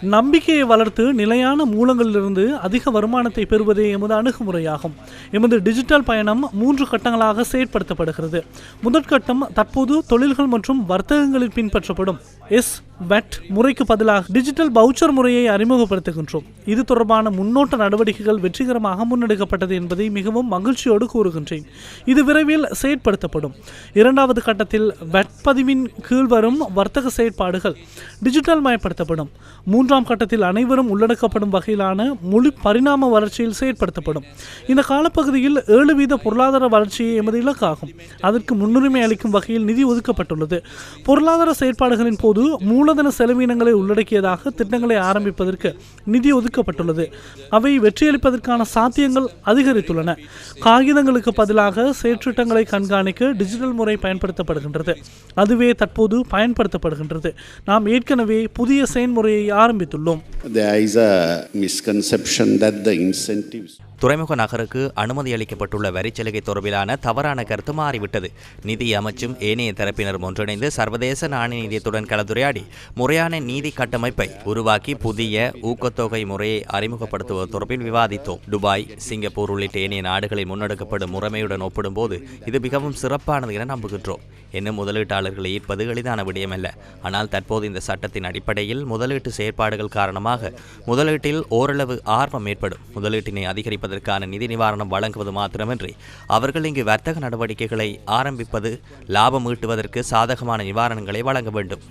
நம்பிக்கையை வளர்த்து நிலையான மூலங்களிலிருந்து அதிக வருமானத்தை பெறுவதே எமது அணுகுமுறையாகும். எமது டிஜிட்டல் பயணம் மூன்று கட்டங்களாக செயற்படுத்தப்படுகிறது. முதற்கட்டம் தற்போது தொழில்கள் மற்றும் வர்த்தகங்களில் பின்பற்றப்படும். எஸ் வெட் முறைக்கு பதிலாக டிஜிட்டல் பவுச்சர் முறையை அறிமுகப்படுத்துகின்றோம். இது தொடர்பான முன்னோட்ட நடவடிக்கைகள் வெற்றிகரமாக முன்னெடுக்கப்பட்டது என்பதை மிகவும் மகிழ்ச்சியோடு கூறுகின்றேன். இது விரைவில் செயற்படுத்தப்படும். இரண்டாவது கட்டத்தில் வெட் பதிவின் கீழ் வரும் வர்த்தக செயற்பாடுகள். டிஜிட்டல் மயப்படுத்தப்படும் மூன்றாம் கட்டத்தில் அனைவரும் உள்ளடக்கப்படும் வகையிலான முழு பரிணாம வளர்ச்சியில் செயற்படுத்தப்படும். இந்த காலப்பகுதியில் ஏழு வீத பொருளாதார வளர்ச்சியை எமது இலக்காகும். அதற்கு முன்னுரிமை அளிக்கும் வகையில் நிதி ஒதுக்கப்பட்டுள்ளது. பொருளாதார செயற்பாடுகளின் போது மூலதன செலவினங்களை உள்ளடக்கியதாக திட்டங்களை ஆரம்பிப்பதற்கு நிதி ஒதுக்கப்பட்டுள்ளது. அவை வெற்றியளிப்பதற்கான சாத்தியங்கள் அதிகரித்துள்ளன. காகிதங்களுக்கு பதிலாக செயற்றிட்டங்களை கண்காணிக்க டிஜிட்டல் முறை பயன்படுத்தப்படுகின்றது. அதுவே தற்போது பயன்படுத்தப்படுகின்றது. நாம் ஏற்கனவே புதிய செயல்முறையை ஆரம்பித்துள்ளோம். துறைமுக நகருக்கு அனுமதி அளிக்கப்பட்டுள்ள வரிச்சலுகை தொடர்பிலான தவறான கருத்து மாறிவிட்டது. நிதி அமைச்சும் ஏனைய தரப்பினரும் ஒன்றிணைந்து சர்வதேச நாணய நிதியத்துடன் கலந்துரையாடி முறையான நீதி கட்டமைப்பை உருவாக்கி புதிய ஊக்கத்தொகை முறையை அறிமுகப்படுத்துவது தொடர்பில் விவாதித்தோம். துபாய் சிங்கப்பூர் உள்ளிட்ட ஏனைய நாடுகளில் முன்னெடுக்கப்படும் முறைமையுடன் ஒப்பிடும்போது இது மிகவும் சிறப்பானது என நம்புகின்றோம். இன்னும் முதலீட்டாளர்களை ஈர்ப்பது எளிதான விடயமல்ல ஆனால் தற்போது இந்த சட்டத்தின் அடிப்படையில் முதலீட்டு செயற்பாடுகள் காரணமாக முதலீட்டில் ஓரளவு ஆர்வம் ஏற்படும். முதலீட்டினை அதிகரிப்பது மேம்படுத்துவதற்கான நிதி நிவாரணம் வழங்குவது மாத்திரமின்றி அவர்கள் இங்கு வர்த்தக நடவடிக்கைகளை ஆரம்பிப்பது லாபம் ஈட்டுவதற்கு சாதகமான நிவாரணங்களை வழங்க வேண்டும்.